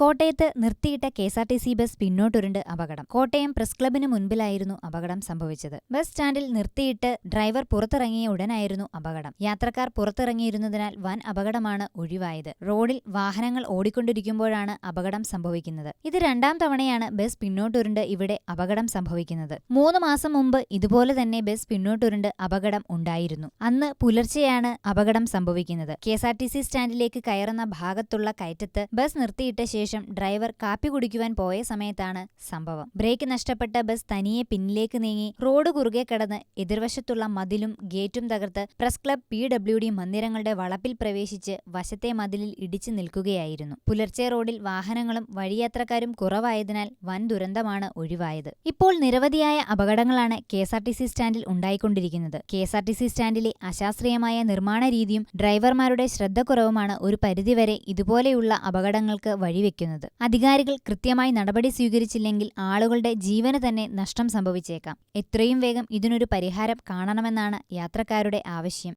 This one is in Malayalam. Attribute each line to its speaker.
Speaker 1: കോട്ടയത്ത് നിർത്തിയിട്ട K S R T C bus പിന്നോട്ടുരുണ്ട് അപകടം. കോട്ടയം പ്രസ് ക്ലബിന് മുൻപിലായിരുന്നു അപകടം സംഭവിച്ചത്. ബസ് സ്റ്റാൻഡിൽ നിർത്തിയിട്ട് ഡ്രൈവർ പുറത്തിറങ്ങിയ ഉടനായിരുന്നു അപകടം. യാത്രക്കാർ പുറത്തിറങ്ങിയിരുന്നതിനാൽ വൻ അപകടമാണ് ഒഴിവായത്. റോഡിൽ വാഹനങ്ങൾ ഓടിക്കൊണ്ടിരിക്കുമ്പോഴാണ് അപകടം സംഭവിക്കുന്നത്. ഇത് രണ്ടാം തവണയാണ് ബസ് പിന്നോട്ടുരുണ്ട് ഇവിടെ അപകടം സംഭവിക്കുന്നത്. മൂന്ന് മാസം മുമ്പ് ഇതുപോലെ തന്നെ ബസ് പിന്നോട്ടുരുണ്ട് അപകടം ഉണ്ടായിരുന്നു. അന്ന് പുലർച്ചെയാണ് അപകടം സംഭവിക്കുന്നത്. കെ സ്റ്റാൻഡിലേക്ക് കയറുന്ന ഭാഗത്തുള്ള കയറ്റത്ത് ബസ് നിർത്തിയിട്ട ശേഷം ഡ്രൈവർ കാപ്പി കുടിക്കുവാൻ പോയ സമയത്താണ് സംഭവം. ബ്രേക്ക് നഷ്ടപ്പെട്ട ബസ് തനിയെ പിന്നിലേക്ക് നീങ്ങി റോഡ് കുറുകെ കടന്ന് എതിർവശത്തുള്ള മതിലും ഗേറ്റും തകർത്ത് press club P W D മന്ദിരങ്ങളുടെ വളപ്പിൽ പ്രവേശിച്ച് വശത്തെ മതിലിൽ ഇടിച്ചു നിൽക്കുകയായിരുന്നു. പുലർച്ചെ റോഡിൽ വാഹനങ്ങളും വഴിയാത്രക്കാരും കുറവായതിനാൽ വൻ ദുരന്തമാണ് ഒഴിവായത്. ഇപ്പോൾ നിരവധിയായ അപകടങ്ങളാണ് K S R T C സ്റ്റാൻഡിൽ ഉണ്ടായിക്കൊണ്ടിരിക്കുന്നത്. K S R T C സ്റ്റാൻഡിലെ അശാസ്ത്രീയമായ നിർമ്മാണ രീതിയും ഡ്രൈവർമാരുടെ ശ്രദ്ധക്കുറവുമാണ് ഒരു പരിധിവരെ ഇതുപോലെയുള്ള അപകടങ്ങൾക്ക് വഴിവെക്കുന്നത്. അധികാരികൾ കൃത്യമായി നടപടി സ്വീകരിച്ചില്ലെങ്കിൽ ആളുകളുടെ ജീവന് തന്നെ നഷ്ടം സംഭവിച്ചേക്കാം. എത്രയും വേഗം ഇതിനൊരു പരിഹാരം കാണണമെന്നാണ് യാത്രക്കാരുടെ ആവശ്യം.